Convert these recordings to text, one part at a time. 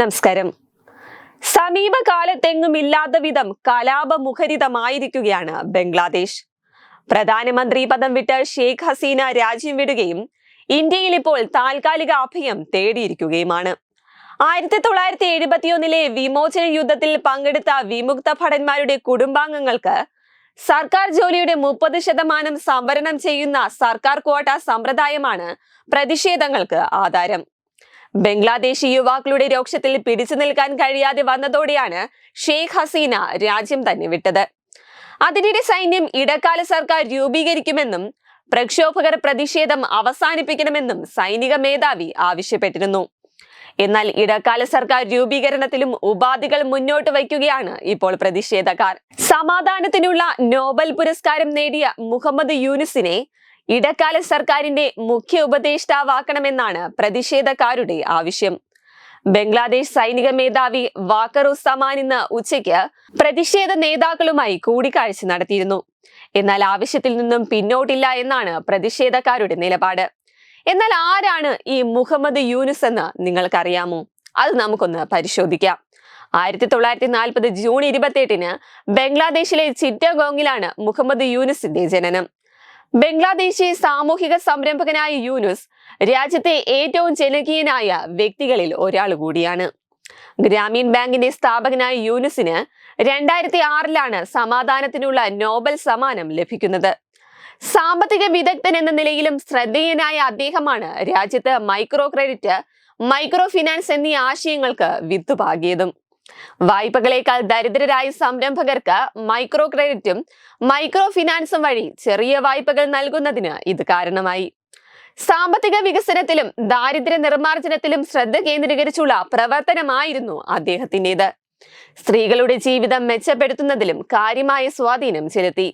നമസ്കാരം. സമീപകാലത്തെങ്ങും ഇല്ലാത്ത വിധം കലാപമുഖരിതമായിരിക്കുകയാണ് ബംഗ്ലാദേശ്. പ്രധാനമന്ത്രി പദം വിട്ട് ഷെയ്ഖ് ഹസീന രാജ്യം വിടുകയും ഇന്ത്യയിൽ ഇപ്പോൾ താൽക്കാലിക അഭയം തേടിയിരിക്കുകയുമാണ്. ആയിരത്തി തൊള്ളായിരത്തി എഴുപത്തിയൊന്നിലെ വിമോചന യുദ്ധത്തിൽ പങ്കെടുത്ത വിമുക്ത ഭടന്മാരുടെ കുടുംബാംഗങ്ങൾക്ക് സർക്കാർ ജോലിയുടെ മുപ്പത് ശതമാനം സംവരണം ചെയ്യുന്ന സർക്കാർ ക്വാട്ട സമ്പ്രദായമാണ് പ്രതിഷേധങ്ങൾക്ക് ആധാരം. ബംഗ്ലാദേശി യുവാക്കളുടെ രോക്ഷത്തിൽ പിടിച്ചു നിൽക്കാൻ കഴിയാതെ വന്നതോടെയാണ് ഷെയ്ഖ് ഹസീന രാജ്യം തന്നെ വിട്ടത്. അതിനിടെ സൈന്യം ഇടക്കാല സർക്കാർ രൂപീകരിക്കുമെന്നും പ്രക്ഷോഭകർ പ്രതിഷേധം അവസാനിപ്പിക്കണമെന്നും സൈനിക മേധാവി ആവശ്യപ്പെട്ടിരുന്നു. എന്നാൽ ഇടക്കാല സർക്കാർ രൂപീകരണത്തിലും ഉപാധികൾ മുന്നോട്ട് വയ്ക്കുകയാണ് ഇപ്പോൾ പ്രതിഷേധക്കാർ. സമാധാനത്തിനുള്ള നോബൽ പുരസ്കാരം നേടിയ മുഹമ്മദ് യൂനുസിനെ ഇടക്കാല സർക്കാരിന്റെ മുഖ്യ ഉപദേഷ്ടാവാക്കണമെന്നാണ് പ്രതിഷേധക്കാരുടെ ആവശ്യം. ബംഗ്ലാദേശ് സൈനിക മേധാവി വാക്കറുസമാൻ ഇന്ന് ഉച്ചയ്ക്ക് പ്രതിഷേധ നേതാക്കളുമായി കൂടിക്കാഴ്ച നടത്തിയിരുന്നു. എന്നാൽ ആവശ്യത്തിൽ നിന്നും പിന്നോട്ടില്ല എന്നാണ് പ്രതിഷേധക്കാരുടെ നിലപാട്. എന്നാൽ ആരാണ് ഈ മുഹമ്മദ് യൂനുസ് എന്ന് നിങ്ങൾക്കറിയാമോ? അത് നമുക്കൊന്ന് പരിശോധിക്കാം. ആയിരത്തി തൊള്ളായിരത്തി നാൽപ്പത് ജൂൺ ഇരുപത്തിയെട്ടിന് ബംഗ്ലാദേശിലെ ചിറ്റഗോങ്ങിലാണ് മുഹമ്മദ് യൂനുസിന്റെ ജനനം. ബംഗ്ലാദേശി സാമൂഹിക സംരംഭകനായ യൂനുസ് രാജ്യത്തെ ഏറ്റവും ജനകീയനായ വ്യക്തികളിൽ ഒരാൾ കൂടിയാണ്. ഗ്രാമീൺ ബാങ്കിന്റെ സ്ഥാപകനായ യൂനുസിന് രണ്ടായിരത്തി ആറിലാണ് സമാധാനത്തിനുള്ള നോബൽ സമ്മാനം ലഭിക്കുന്നത്. സാമ്പത്തിക വിദഗ്ധൻ എന്ന നിലയിലും ശ്രദ്ധേയനായ അദ്ദേഹമാണ് രാജ്യത്ത് മൈക്രോ ക്രെഡിറ്റ് മൈക്രോ ഫിനാൻസ് എന്നീ ആശയങ്ങൾക്ക് വിത്തുപാകിയതും. വായ്പകളേക്കാൾ ദരിദ്രരായ സംരംഭകർക്ക് മൈക്രോ ക്രെഡിറ്റും മൈക്രോ ഫിനാൻസും വഴി ചെറിയ വായ്പകൾ നൽകുന്നതിന് ഇത് കാരണമായി. സാമ്പത്തിക വികസനത്തിലും ദാരിദ്ര്യ നിർമ്മാർജനത്തിലും ശ്രദ്ധ കേന്ദ്രീകരിച്ചുള്ള പ്രവർത്തനമായിരുന്നു അദ്ദേഹത്തിന്റെത്. സ്ത്രീകളുടെ ജീവിതം മെച്ചപ്പെടുത്തുന്നതിലും കാര്യമായ സ്വാധീനം ചെലുത്തി.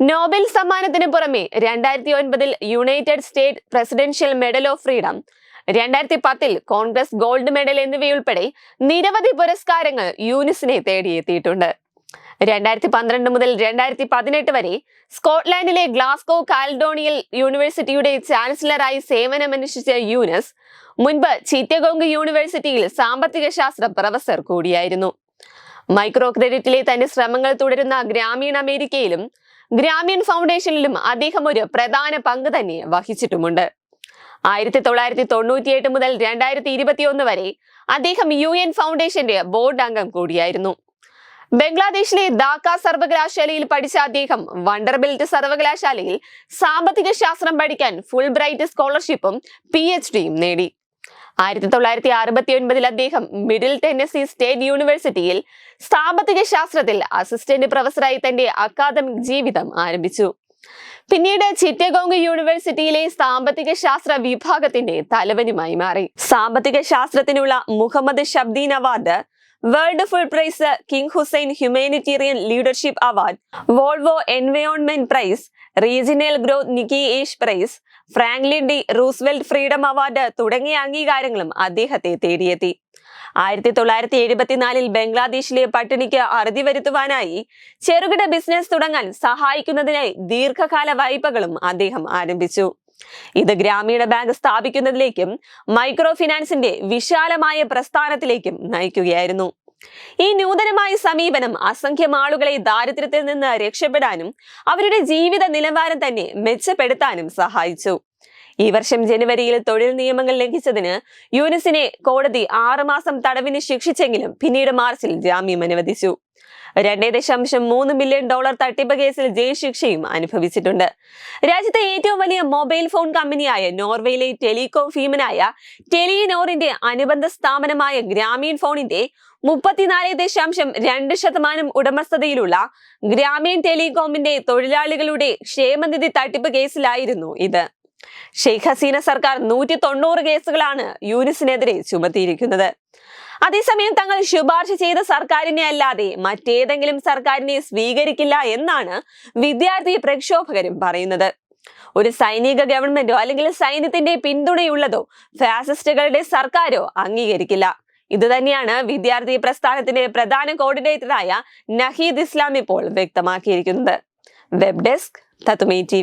നോബൽ സമ്മാനത്തിന് പുറമെ രണ്ടായിരത്തി ഒൻപതിൽ United State Presidential Medal of Freedom രണ്ടായിരത്തി പത്തിൽ കോൺഗ്രസ് ഗോൾഡ് മെഡൽ എന്നിവയുൾപ്പെടെ നിരവധി പുരസ്കാരങ്ങൾ യൂനിസിനെ തേടിയെത്തിയിട്ടുണ്ട്. രണ്ടായിരത്തി പന്ത്രണ്ട് മുതൽ രണ്ടായിരത്തി പതിനെട്ട് വരെ സ്കോട്ട്ലാൻഡിലെ ഗ്ലാസ്കോ കാൽഡോണിയൽ യൂണിവേഴ്സിറ്റിയുടെ ചാൻസലറായി സേവനമനുഷ്ഠിച്ച യൂനസ് മുൻപ് ചിറ്റഗോങ് യൂണിവേഴ്സിറ്റിയിൽ സാമ്പത്തിക ശാസ്ത്ര പ്രൊഫസർ കൂടിയായിരുന്നു. മൈക്രോ ക്രെഡിറ്റിലെ തന്റെ ശ്രമങ്ങൾ തുടരുന്ന ഗ്രാമീണ അമേരിക്കയിലും ഗ്രാമീൺ ഫൗണ്ടേഷനിലും അദ്ദേഹം ഒരു പ്രധാന പങ്ക് തന്നെ വഹിച്ചിട്ടുമുണ്ട്. ആയിരത്തി തൊള്ളായിരത്തി തൊണ്ണൂറ്റിയെട്ട് മുതൽ രണ്ടായിരത്തി ഇരുപത്തിയൊന്ന് വരെ അദ്ദേഹം യു എൻ ഫൗണ്ടേഷന്റെ ബോർഡ് അംഗം കൂടിയായിരുന്നു. ബംഗ്ലാദേശിലെ ധാക്ക സർവകലാശാലയിൽ പഠിച്ച അദ്ദേഹം വണ്ടർബിൽറ്റ് സർവകലാശാലയിൽ സാമ്പത്തിക ശാസ്ത്രം പഠിക്കാൻ ഫുൾ ബ്രൈറ്റ് സ്കോളർഷിപ്പും പി നേടി. ആയിരത്തി തൊള്ളായിരത്തി അറുപത്തി ഒൻപതിൽ അദ്ദേഹം മിഡിൽ ടെന്നസി സ്റ്റേറ്റ് യൂണിവേഴ്സിറ്റിയിൽ സാമ്പത്തിക ശാസ്ത്രത്തിൽ അസിസ്റ്റന്റ് പ്രൊഫസറായി തന്റെ അക്കാദമിക് ജീവിതം ആരംഭിച്ചു. പിന്നീട് ചിറ്റഗോങ് യൂണിവേഴ്സിറ്റിയിലെ സാമ്പത്തിക ശാസ്ത്ര വിഭാഗത്തിന്റെ തലവനുമായി മാറി. സാമ്പത്തിക ശാസ്ത്രത്തിനുള്ള Mohamed Shabdeen Award World Food Prize King Hussein Humanitarian Leadership Award Volvo Environment Prize Regional Growth Nikkei Asia Prize Franklin D Roosevelt Freedom Award തുടങ്ങിയ അംഗീകാരങ്ങളും അദ്ദേഹത്തെ തേടിയെത്തി. ആയിരത്തി തൊള്ളായിരത്തി എഴുപത്തിനാലിൽ ബംഗ്ലാദേശിലെ പട്ടിണിക്ക് അറുതി വരുത്തുവാനായി ചെറുകിട ബിസിനസ് തുടങ്ങാൻ സഹായിക്കുന്നതിനായി ദീർഘകാല വായ്പകളും അദ്ദേഹം ആരംഭിച്ചു. ഇത് ഗ്രാമീണ ബാങ്ക് സ്ഥാപിക്കുന്നതിലേക്കും മൈക്രോ ഫിനാൻസിന്റെ വിശാലമായ പ്രസ്ഥാനത്തിലേക്കും നയിക്കുകയായിരുന്നു. ഈ നൂതനമായ സമീപനം അസംഖ്യം ആളുകളെ ദാരിദ്ര്യത്തിൽ നിന്ന് രക്ഷപ്പെടാനും അവരുടെ ജീവിത നിലവാരം തന്നെ മെച്ചപ്പെടുത്താനും സഹായിച്ചു. ഈ വർഷം ജനുവരിയിൽ തൊഴിൽ നിയമങ്ങൾ ലംഘിച്ചതിന് യൂനിസിനെ കോടതി ആറുമാസം തടവിന് ശിക്ഷിച്ചെങ്കിലും പിന്നീട് മാർച്ചിൽ ജാമ്യം അനുവദിച്ചു. രണ്ടേ ദശാംശം മൂന്ന് മില്യൺ ഡോളർ തട്ടിപ്പ് കേസിൽ ജയിൽ ശിക്ഷയും അനുഭവിച്ചിട്ടുണ്ട്. രാജ്യത്തെ ഏറ്റവും വലിയ മൊബൈൽ ഫോൺ കമ്പനിയായ നോർവേയിലെ ടെലികോം ഭീമനായ ടെലിനോറിന്റെ അനുബന്ധ സ്ഥാപനമായ ഗ്രാമീൺ ഫോണിന്റെ മുപ്പത്തിനാല് ദശാംശം രണ്ട് ശതമാനം ഉടമസ്ഥതയിലുള്ള ഗ്രാമീൺ ടെലികോമിന്റെ തൊഴിലാളികളുടെ ക്ഷേമനിധി തട്ടിപ്പ് കേസിലായിരുന്നു ഇത്. ഷെയ്ഖ് ഹസീന സർക്കാർ നൂറ്റി തൊണ്ണൂറ് കേസുകളാണ് യൂനിസിനെതിരെ ചുമത്തിയിരിക്കുന്നത്. അതേസമയം തങ്ങൾ ശുപാർശ ചെയ്ത സർക്കാരിനെ അല്ലാതെ മറ്റേതെങ്കിലും സർക്കാരിനെ സ്വീകരിക്കില്ല എന്നാണ് വിദ്യാർത്ഥി പ്രക്ഷോഭകരും പറയുന്നത്. ഒരു സൈനിക ഗവൺമെന്റോ അല്ലെങ്കിൽ സൈന്യത്തിന്റെ പിന്തുണയുള്ളതോ ഫാസിസ്റ്റുകളുടെ സർക്കാരോ അംഗീകരിക്കില്ല. ഇത് തന്നെയാണ് വിദ്യാർത്ഥി പ്രസ്ഥാനത്തിന്റെ പ്രധാന കോർഡിനേറ്ററായ നഹീദ് ഇസ്ലാം ഇപ്പോൾ വ്യക്തമാക്കിയിരിക്കുന്നത്. Web desk തത്തുമേ T